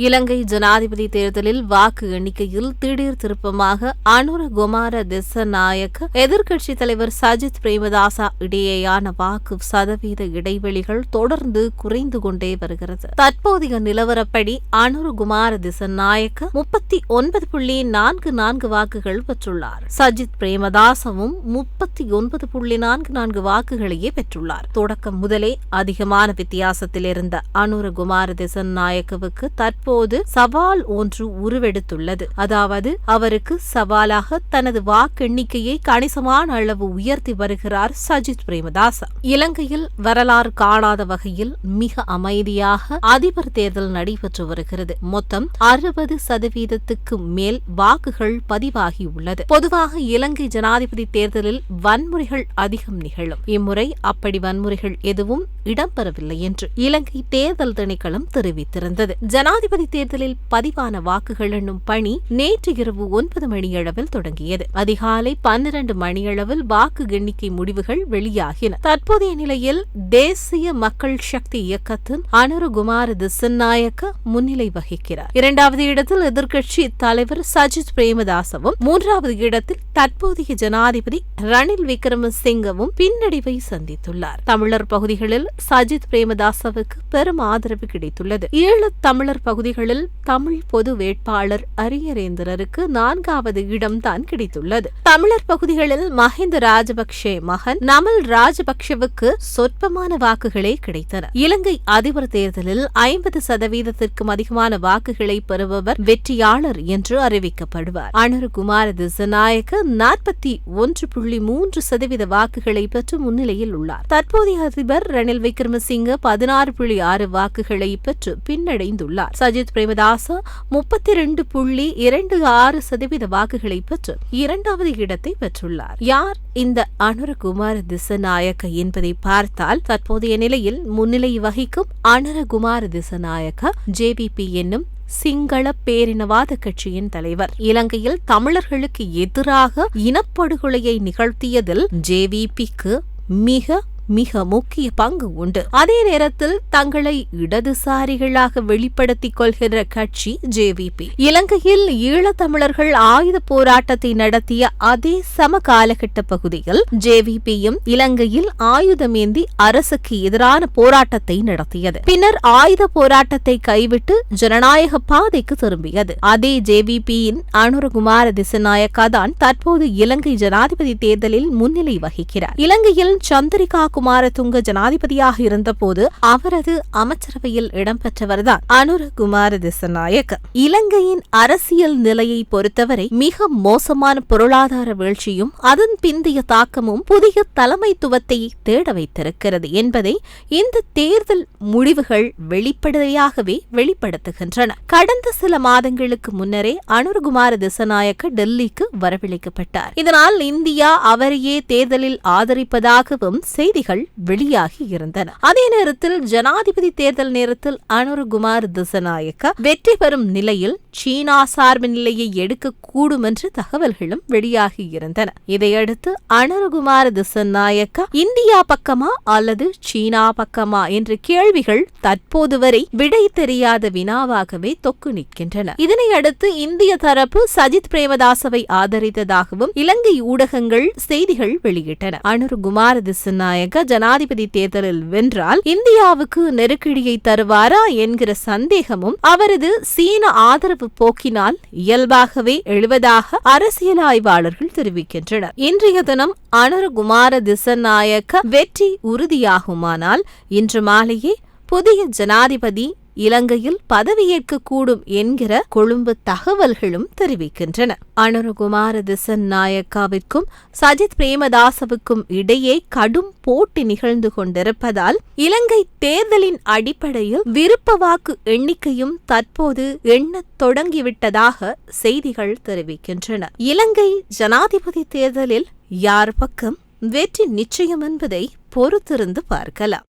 இலங்கை ஜனாதிபதி தேர்தலில் வாக்கு எண்ணிக்கையில் திடீர் திருப்பமாக அனுர குமார திசநாயக்க எதிர்க்கட்சித் தலைவர் சஜித் பிரேமதாசா இடையேயான வாக்கு சதவீத இடைவெளிகள் தொடர்ந்து குறைந்து கொண்டே வருகிறது. தற்போதைய நிலவரப்படி அனுர குமார திசநாயக்க முப்பத்தி ஒன்பது புள்ளி நான்கு நான்கு வாக்குகள் பெற்றுள்ளார். சஜித் பிரேமதாசவும் முப்பத்தி ஒன்பது புள்ளி நான்கு நான்கு வாக்குகளையே பெற்றுள்ளார். தொடக்கம் முதலே அதிகமான வித்தியாசத்தில் இருந்த அனுர குமார திசநாயக்கவுக்கு தற்போது தற்போது சவால் ஒன்று உருவெடுத்துள்ளது. அதாவது அவருக்கு சவாலாக தனது வாக்கெண்ணிக்கையை கணிசமான அளவு உயர்த்தி வருகிறார் சஜித் பிரேமதாச. இலங்கையில் வரலாறு காணாத வகையில் மிக அமைதியாக அதிபர் தேர்தல் நடைபெற்று வருகிறது. மொத்தம் அறுபது சதவீதத்துக்கு மேல் வாக்குகள் பதிவாகியுள்ளது பொதுவாக இலங்கை ஜனாதிபதி தேர்தலில் வன்முறைகள் அதிகம் நிகழும். இம்முறை அப்படி வன்முறைகள் எதுவும் இடம்பெறவில்லை என்று இலங்கை தேர்தல் திணைக்களம் தெரிவித்திருந்தது. ஜனாதிபதி ஜனாதிபதி தேர்தலில் பதிவான வாக்குகள் எண்ணும் பணி நேற்று இரவு ஒன்பது மணியளவில் தொடங்கியது. அதிகாலை பன்னிரண்டு மணியளவில் வாக்கு எண்ணிக்கை முடிவுகள் வெளியாகின. தற்போதைய நிலையில் தேசிய மக்கள் சக்தி இயக்கத்தின் அனுருகுமார் திசநாயக்க முன்னிலை வகிக்கிறார். இரண்டாவது இடத்தில் எதிர்க்கட்சி தலைவர் சஜித் பிரேமதாசவும் மூன்றாவது இடத்தில் தற்போதைய ஜனாதிபதி ரணில் விக்ரமசிங்கவும் பின்னடைவை சந்தித்துள்ளார். தமிழர் பகுதிகளில் சஜித் பிரேமதாசவுக்கு பெரும் ஆதரவு கிடைத்துள்ளது. ஈழத் தமிழர் பகுதி தொகுதிகளில் தமிழ் பொது வேட்பாளர் அரியரேந்திரருக்கு நான்காவது இடம்தான் கிடைத்துள்ளது. தமிழர் பகுதிகளில் மஹிந்த ராஜபக்சே மகன் நமல் ராஜபக்சேவுக்கு சொற்பமான வாக்குகளே கிடைத்தன. இலங்கை அதிபர் தேர்தலில் ஐம்பது சதவீதத்திற்கும் அதிகமான வாக்குகளை பெறுபவர் வெற்றியாளர் என்று அறிவிக்கப்படுவார். அனுருகுமார திசநாயக்க நாற்பத்தி ஒன்று புள்ளி மூன்று சதவீத வாக்குகளை பெற்று முன்னிலையில் உள்ளார். தற்போதைய அதிபர் ரணில் விக்ரமசிங்க பதினாறு புள்ளி ஆறு வாக்குகளை பெற்று பின்னடைந்துள்ளார். அஜித் பிரேமதாச முப்பத்தி இரண்டு புள்ளி இரண்டு ஆறு சதவீத வாக்குகளை பெற்று இரண்டாவது இடத்தை பெற்றுள்ளார். யார் இந்த அனுரகுமார திசநாயக்க என்பதை பார்த்தால் தற்போதைய நிலையில் முன்னிலை வகிக்கும் அனுரகுமார திசநாயக்க ஜேபிபி என்னும் சிங்கள பேரினவாத கட்சியின் தலைவர். இலங்கையில் தமிழர்களுக்கு எதிராக இனப்படுகொலையை நிகழ்த்தியதில் ஜேவிபிக்கு மிக மிக முக்கிய பங்கு உண்டு. அதே நேரத்தில் தங்களை இடதுசாரிகளாக வெளிப்படுத்திக் கொள்கிற கட்சி ஜேவிபி இலங்கையில் ஈழத்தமிழர்கள் ஆயுத போராட்டத்தை நடத்திய அதே சம காலகட்ட பகுதியில் ஜேவிபியும் இலங்கையில் ஆயுதமேந்தி அரசுக்கு எதிரான போராட்டத்தை நடத்தியது. பின்னர் ஆயுத போராட்டத்தை கைவிட்டு ஜனநாயக பாதைக்கு திரும்பியது. அதே ஜேவிபியின் அனுரகுமார திசநாயக்கா தான் தற்போது இலங்கை ஜனாதிபதி தேர்தலில் முன்னிலை வகிக்கிறார். இலங்கையில் சந்திரிகா குமாரதுங்க ஜனாதிபதியாக இருந்தபோது அவரது அமைச்சரவையில் இடம்பெற்றவர்தான் அனுரகுமார திசநாயக். இலங்கையின் அரசியல் நிலையை பொறுத்தவரை மிக மோசமான பொருளாதார வீழ்ச்சியும் அதன் பிந்தைய தாக்கமும் புதிய தலைமைத்துவத்தை தேட வைத்திருக்கிறது என்பதை இந்த தேர்தல் முடிவுகள் வெளிப்படையாகவே வெளிப்படுத்துகின்றன. கடந்த சில மாதங்களுக்கு முன்னரே அனுர்குமார திசநாயக்க டெல்லிக்கு வரவழைக்கப்பட்டார். இதனால் இந்தியா அவரையே தேர்தலில் ஆதரிப்பதாகவும் செய்திகள் வெளியாகி இருந்தன. அதே நேரத்தில் ஜனாதிபதி தேர்தல் நேரத்தில் அனுருகுமார் திசநாயக்க வெற்றி பெறும் நிலையில் சீனா சார்பு நிலையை எடுக்கக்கூடும் என்று தகவல்களும் வெளியாகி இருந்தன. இதையடுத்து அனுருகுமார் திசநாயக்க இந்தியா பக்கமா அல்லது சீனா பக்கமா என்ற கேள்விகள் தற்போது வரை விடை தெரியாத வினாவாகவே தொக்கு நிற்கின்றன. இதனை அடுத்து இந்திய தரப்பு சஜித் பிரேமதாசவை ஆதரித்ததாகவும் இலங்கை ஊடகங்கள் செய்திகள் வெளியிட்டன. அனுர் குமார திசநாயக ஜனாதிபதி தேர்தலில் வென்றால் இந்தியாவுக்கு நெருக்கடியை தருவாரா என்கிற சந்தேகமும் அவரது சீன ஆதரவு போக்கினால் இயல்பாகவே எழுவதாக அரசியல் ஆய்வாளர்கள் தெரிவிக்கின்றனர். இன்றைய தினம் அனுர் குமார திசநாயக்க வெற்றி உறுதியாகுமானால் இன்று மாலையே புதிய ஜனாதிபதி இலங்கையில் பதவியேற்கக்கூடும் என்கிற கொழும்பு தகவல்களும் தெரிவிக்கின்றன. அனுருகுமார திசன் நாயக்காவிற்கும் சஜித் பிரேமதாசவுக்கும் இடையே கடும் போட்டி நிகழ்ந்து கொண்டிருப்பதால் இலங்கை தேர்தலின் அடிப்படையில் விருப்ப வாக்கு எண்ணிக்கையும் தற்போது எண்ணத் தொடங்கிவிட்டதாக செய்திகள் தெரிவிக்கின்றன. இலங்கை ஜனாதிபதி தேர்தலில் யார் பக்கம் வெற்றி நிச்சயம் என்பதை பொறுத்திருந்து பார்க்கலாம்.